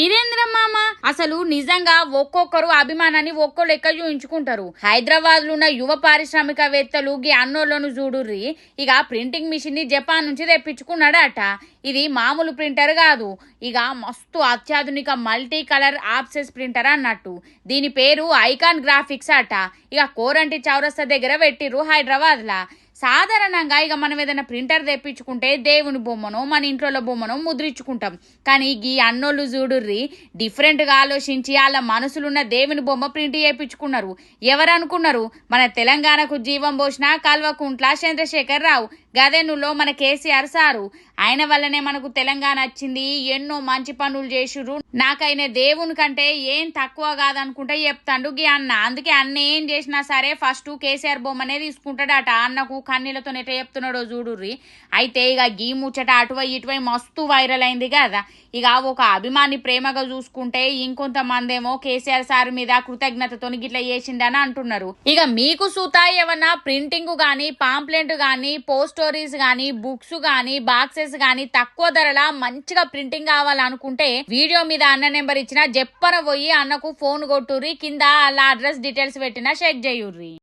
ఇదేంద్ర మామ? అసలు నిజంగా ఒక్కొక్కరు అభిమానాన్ని ఒక్కో లెక్క చూయించుకుంటారు. హైదరాబాద్లో ఉన్న యువ పారిశ్రామికవేత్తలు గీ అన్నోళ్ళను చూడుర్రి. ఇక ప్రింటింగ్ మిషన్ని జపాన్ నుంచి తెప్పించుకున్నాడట. ఇది మామూలు ప్రింటర్ కాదు. ఇక మస్తు అత్యాధునిక మల్టీ కలర్ ఆప్సెస్ ప్రింటర్ అన్నట్టు. దీని పేరు ఐకాన్ గ్రాఫిక్స్ అట. ఇక కోరంటి చౌరస్తా దగ్గర పెట్టిర్రు హైదరాబాద్ లా సాధారణంగా ఇక మనం ఏదైనా ప్రింటర్ తెప్పించుకుంటే దేవుని బొమ్మను మన ఇంట్లో బొమ్మను ముద్రించుకుంటాం. కానీ ఈ అన్నోళ్ళు చూడుర్రి డిఫరెంట్గా ఆలోచించి వాళ్ళ మనసులున్న దేవుని బొమ్మ ప్రింట్ చేయించుకున్నారు. ఎవరనుకున్నారు? మన తెలంగాణకు జీవం పోసిన కల్వకుంట్ల చంద్రశేఖర్ రావు. గదేనులో మన కేసీఆర్ సారు. ఆయన వల్లనే మనకు తెలంగాణ వచ్చింది. ఎన్నో మంచి పనులు చేసిర్రు. నాకైనా దేవుని కంటే ఏం తక్కువ కాదనుకుంటే చెప్తాడు గీ అన్న. అందుకే అన్న ఏం చేసినా సరే ఫస్ట్ కేసీఆర్ బొమ్మనే తీసుకుంటాడట. అన్నకు కన్నీళ్ళతో ఎట్లా చెప్తున్నాడో చూడుర్రి. అయితే ఇక గీ ముచ్చట అటువై ఇటువై మస్తు వైరల్ అయింది కదా. ఇక ఒక అభిమాని ప్రేమగా చూసుకుంటే ఇంకొంతమంది ఏమో కేసీఆర్ సార్ మీద కృతజ్ఞతతో గిట్లా చేసిండని అంటున్నారు. ఇక మీకు సూతా ఏమన్నా ప్రింటింగ్ కానీ పాంప్లెంట్ కానీ పోస్ట్ స్టోరీస్ కానీ బుక్స్ కానీ బాక్సెస్ కానీ తక్కువ ధరల మంచిగా ప్రింటింగ్ కావాలనుకుంటే వీడియో మీద అన్న నెంబర్ ఇచ్చిన జప్పన పోయి అన్నకు ఫోన్ కొట్టుర్రి కింద అలా అడ్రస్ డీటెయిల్స్ పెట్టినా షేర్ చేయుర్రి.